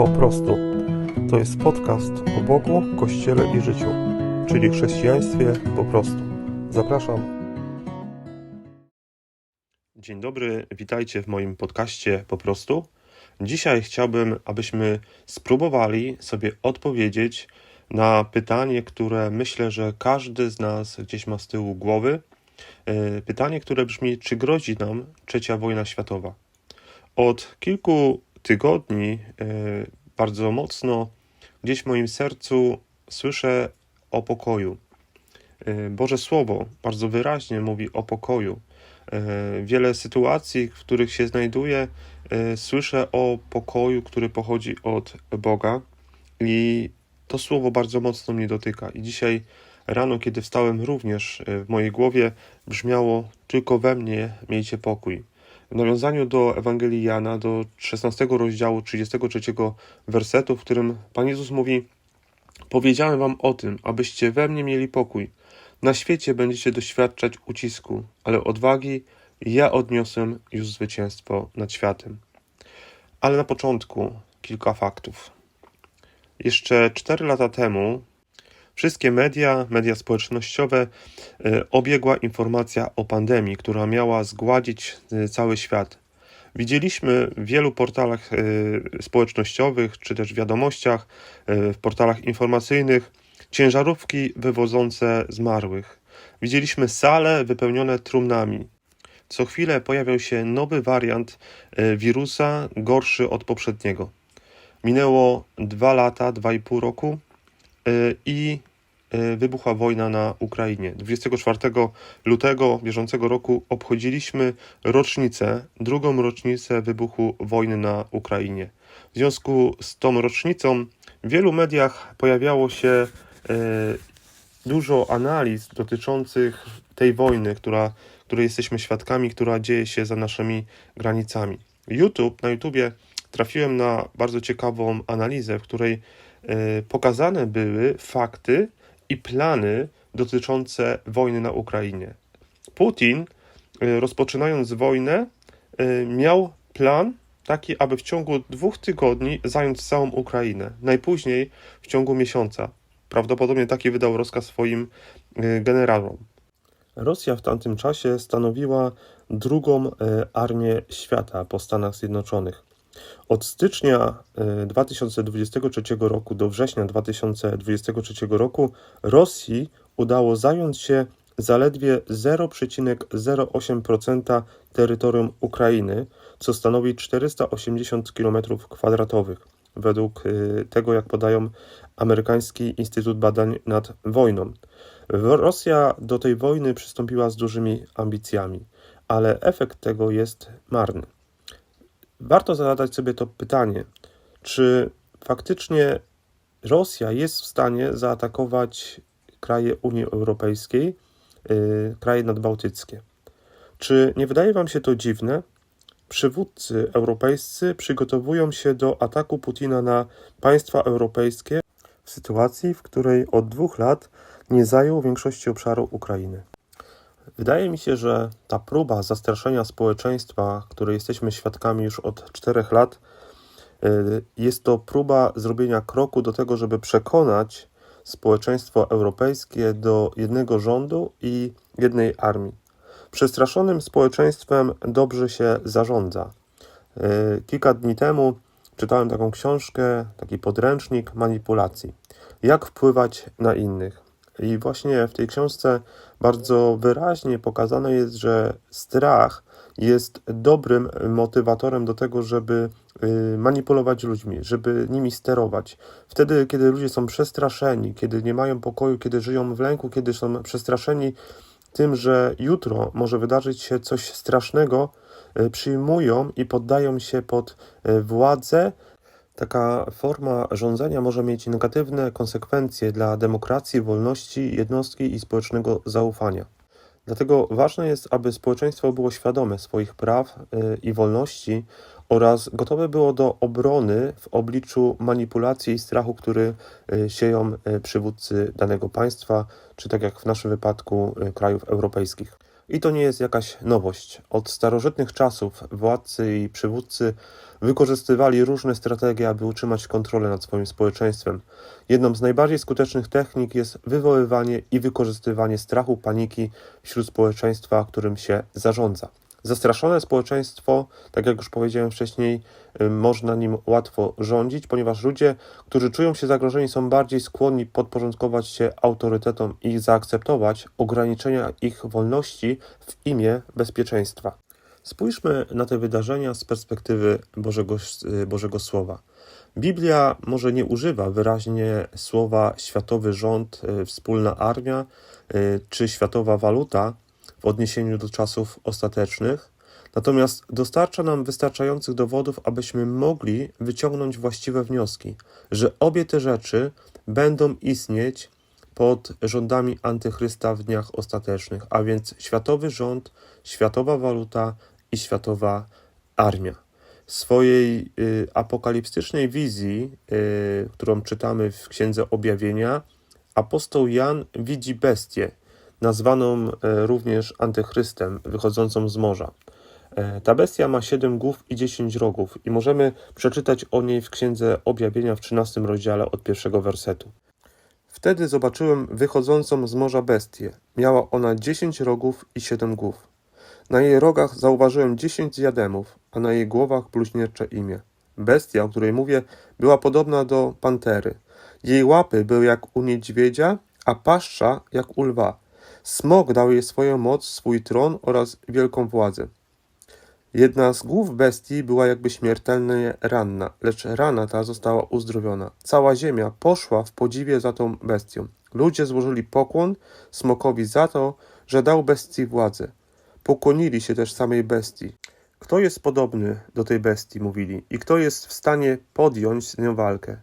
Po prostu. To jest podcast o Bogu, Kościele i życiu, czyli chrześcijaństwie po prostu. Zapraszam. Dzień dobry, witajcie w moim podcaście po prostu. Dzisiaj chciałbym, abyśmy spróbowali sobie odpowiedzieć na pytanie, które myślę, że każdy z nas gdzieś ma z tyłu głowy. E, Pytanie, które brzmi: czy grozi nam trzecia wojna światowa? Od kilku tygodni e, bardzo mocno gdzieś w moim sercu słyszę o pokoju. E, Boże Słowo bardzo wyraźnie mówi o pokoju. E, Wiele sytuacji, w których się znajduję, słyszę o pokoju, który pochodzi od Boga i to słowo bardzo mocno mnie dotyka. I dzisiaj rano, kiedy wstałem, również w mojej głowie brzmiało: Tylko we mnie miejcie pokój. W nawiązaniu do Ewangelii Jana, do 16 rozdziału 33 wersetu, w którym Pan Jezus mówi: Powiedziałem wam o tym, abyście we mnie mieli pokój. Na świecie będziecie doświadczać ucisku, ale odwagi ja odniosłem już zwycięstwo nad światem. Ale na początku kilka faktów. Jeszcze 4 lata temu wszystkie media, media społecznościowe e, obiegła informacja o pandemii, która miała zgładzić e, cały świat. Widzieliśmy w wielu portalach e, społecznościowych, czy też wiadomościach, w portalach informacyjnych ciężarówki wywodzące zmarłych. Widzieliśmy sale wypełnione trumnami. Co chwilę pojawiał się nowy wariant wirusa, gorszy od poprzedniego. Minęło dwa lata, dwa i pół roku i wybuchła wojna na Ukrainie. 24 lutego bieżącego roku obchodziliśmy rocznicę, drugą rocznicę wybuchu wojny na Ukrainie. W związku z tą rocznicą w wielu mediach pojawiało się e, dużo analiz dotyczących tej wojny, która, której jesteśmy świadkami, która dzieje się za naszymi granicami. YouTube, na YouTubie trafiłem na bardzo ciekawą analizę, w której e, pokazane były fakty i plany dotyczące wojny na Ukrainie. Putin, e, rozpoczynając wojnę, e, miał plan taki, aby w ciągu dwóch tygodni zająć całą Ukrainę, najpóźniej w ciągu miesiąca. Prawdopodobnie taki wydał rozkaz swoim e, generałom. Rosja w tamtym czasie stanowiła drugą armię świata po Stanach Zjednoczonych. Od stycznia e, 2023 roku do września 2023 roku Rosji udało zająć się zaledwie 0,08% terytorium Ukrainy, co stanowi 480 km2, według e, tego, jak podają Amerykański Instytut Badań nad Wojną. Rosja do tej wojny przystąpiła z dużymi ambicjami, ale efekt tego jest marny. Warto zadać sobie to pytanie, czy faktycznie Rosja jest w stanie zaatakować kraje Unii Europejskiej, yy, kraje nadbałtyckie. Czy nie wydaje Wam się to dziwne? Przywódcy europejscy przygotowują się do ataku Putina na państwa europejskie w sytuacji, w której od dwóch lat nie zajął większości obszaru Ukrainy. Wydaje mi się, że ta próba zastraszenia społeczeństwa, której jesteśmy świadkami już od czterech lat, y, jest to próba zrobienia kroku do tego, żeby przekonać społeczeństwo europejskie do jednego rządu i jednej armii. Przestraszonym społeczeństwem dobrze się zarządza. Y, Kilka dni temu czytałem taką książkę, taki podręcznik manipulacji. Jak wpływać na innych. I właśnie w tej książce bardzo wyraźnie pokazane jest, że strach jest dobrym motywatorem do tego, żeby y, manipulować ludźmi, żeby nimi sterować. Wtedy, kiedy ludzie są przestraszeni, kiedy nie mają pokoju, kiedy żyją w lęku, kiedy są przestraszeni tym, że jutro może wydarzyć się coś strasznego, y, przyjmują i poddają się pod y, władzę Taka forma rządzenia może mieć negatywne konsekwencje dla demokracji, wolności, jednostki i społecznego zaufania. Dlatego ważne jest, aby społeczeństwo było świadome swoich praw y, i wolności oraz gotowe było do obrony w obliczu manipulacji i strachu, który y, sieją y, przywódcy danego państwa, czy tak jak w naszym wypadku krajów europejskich. I to nie jest jakaś nowość. Od starożytnych czasów władcy i przywódcy wykorzystywali różne strategie, aby utrzymać kontrolę nad swoim społeczeństwem. Jedną z najbardziej skutecznych technik jest wywoływanie i wykorzystywanie strachu, paniki wśród społeczeństwa, którym się zarządza. Zastraszone społeczeństwo, tak jak już powiedziałem wcześniej, y, można nim łatwo rządzić, ponieważ ludzie, którzy czują się zagrożeni, są bardziej skłonni podporządkować się autorytetom i zaakceptować ograniczenia ich wolności w imię bezpieczeństwa. Spójrzmy na te wydarzenia z perspektywy Bożego, y, Bożego Słowa. Biblia może nie używa wyraźnie słowa światowy rząd, y, wspólna armia czy światowa waluta w odniesieniu do czasów ostatecznych, natomiast dostarcza nam wystarczających dowodów, abyśmy mogli wyciągnąć właściwe wnioski, że obie te rzeczy będą istnieć pod rządami antychrysta w dniach ostatecznych, a więc światowy rząd, światowa waluta i światowa armia. W swojej y, apokaliptycznej wizji, y, którą czytamy w Księdze Objawienia, apostoł Jan widzi bestię, nazwaną y, również antychrystem, wychodzącą z morza. E, Ta bestia ma siedem głów i dziesięć rogów i możemy przeczytać o niej w Księdze Objawienia w 13 rozdziale od pierwszego wersetu. Wtedy zobaczyłem wychodzącą z morza bestię. Miała ona dziesięć rogów i siedem głów. Na jej rogach zauważyłem dziesięć diademów, a na jej głowach bluźniercze imię. Bestia, o której mówię, była podobna do pantery. Jej łapy były jak u niedźwiedzia, a paszcza jak u lwa. Smok dał jej swoją moc, swój tron oraz wielką władzę. Jedna z głów bestii była jakby śmiertelnie ranna, lecz rana ta została uzdrowiona. Cała ziemia poszła w podziwie za tą bestią. Ludzie złożyli pokłon smokowi za to, że dał bestii władzę. Pokłonili się też samej bestii. Kto jest podobny do tej bestii, mówili, i kto jest w stanie podjąć z nią walkę?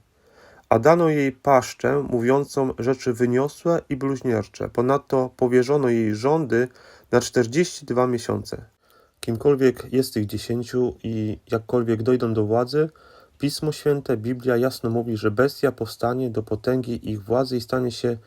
A dano jej paszczę mówiącą rzeczy wyniosłe i bluźniercze. Ponadto powierzono jej rządy na 42 miesiące. Kimkolwiek jest tych dziesięciu i jakkolwiek dojdą do władzy, Pismo Święte, Biblia jasno mówi, że bestia powstanie do potęgi ich władzy i stanie się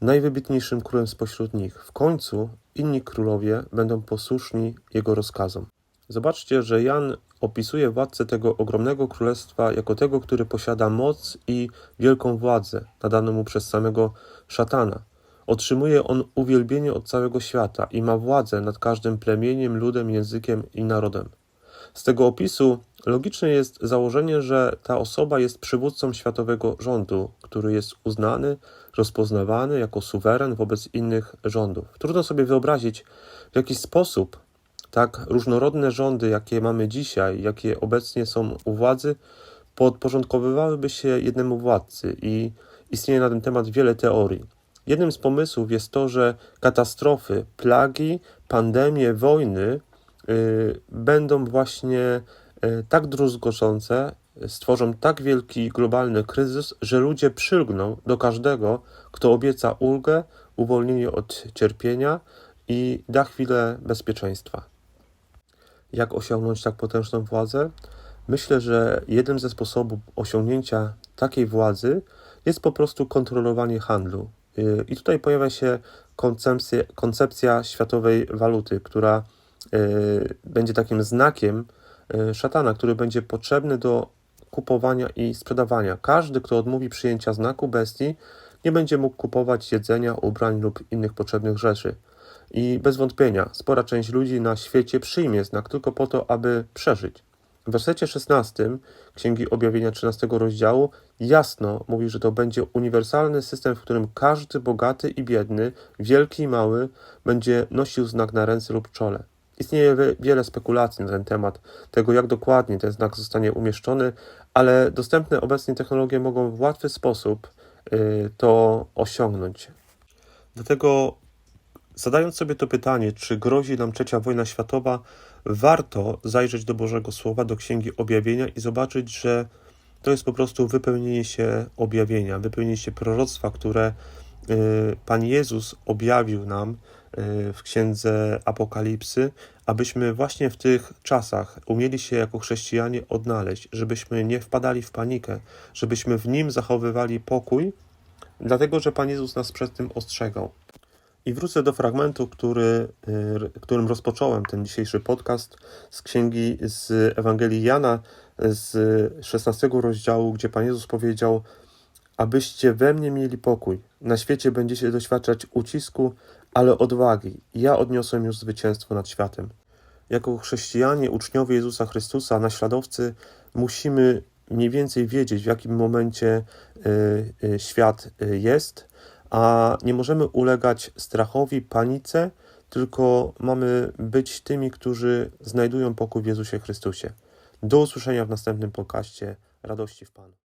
najwybitniejszym królem spośród nich. W końcu inni królowie będą posłuszni jego rozkazom. Zobaczcie, że Jan opisuje władcę tego ogromnego królestwa jako tego, który posiada moc i wielką władzę nadaną mu przez samego szatana. Otrzymuje on uwielbienie od całego świata i ma władzę nad każdym plemieniem, ludem, językiem i narodem. Z tego opisu logiczne jest założenie, że ta osoba jest przywódcą światowego rządu, który jest uznany, rozpoznawany jako suweren wobec innych rządów. Trudno sobie wyobrazić, w jaki sposób tak różnorodne rządy, jakie mamy dzisiaj, jakie obecnie są u władzy, podporządkowywałyby się jednemu władcy i istnieje na ten temat wiele teorii. Jednym z pomysłów jest to, że katastrofy, plagi, pandemie, wojny y, będą właśnie y, tak druzgocące, stworzą tak wielki globalny kryzys, że ludzie przylgną do każdego, kto obieca ulgę, uwolnienie od cierpienia i da chwilę bezpieczeństwa. Jak osiągnąć tak potężną władzę? Myślę, że jednym ze sposobów osiągnięcia takiej władzy jest po prostu kontrolowanie handlu. Y, I tutaj pojawia się koncepcja, koncepcja światowej waluty, która y, będzie takim znakiem y, szatana, który będzie potrzebny do kupowania i sprzedawania. Każdy, kto odmówi przyjęcia znaku bestii, nie będzie mógł kupować jedzenia, ubrań lub innych potrzebnych rzeczy. I bez wątpienia, spora część ludzi na świecie przyjmie znak tylko po to, aby przeżyć. W wersecie 16 Księgi Objawienia 13 rozdziału jasno mówi, że to będzie uniwersalny system, w którym każdy bogaty i biedny, wielki i mały będzie nosił znak na ręce lub czole. Istnieje wiele spekulacji na ten temat, tego jak dokładnie ten znak zostanie umieszczony, ale dostępne obecnie technologie mogą w łatwy sposób y, to osiągnąć. Dlatego zadając sobie to pytanie, czy grozi nam trzecia wojna światowa, warto zajrzeć do Bożego Słowa, do Księgi Objawienia i zobaczyć, że to jest po prostu wypełnienie się objawienia, wypełnienie się proroctwa, które y, Pan Jezus objawił nam y, w Księdze Apokalipsy, abyśmy właśnie w tych czasach umieli się jako chrześcijanie odnaleźć, żebyśmy nie wpadali w panikę, żebyśmy w Nim zachowywali pokój, dlatego że Pan Jezus nas przed tym ostrzegał. I wrócę do fragmentu, który, y, którym rozpocząłem ten dzisiejszy podcast z księgi z Ewangelii Jana z 16 rozdziału, gdzie Pan Jezus powiedział: Abyście we mnie mieli pokój. Na świecie będziecie doświadczać ucisku, ale odwagi. Ja odniosłem już zwycięstwo nad światem. Jako chrześcijanie, uczniowie Jezusa Chrystusa, naśladowcy, musimy mniej więcej wiedzieć, w jakim momencie y, y, świat jest, a nie możemy ulegać strachowi, panice, tylko mamy być tymi, którzy znajdują pokój w Jezusie Chrystusie. Do usłyszenia w następnym podcaście. Radości w Panu.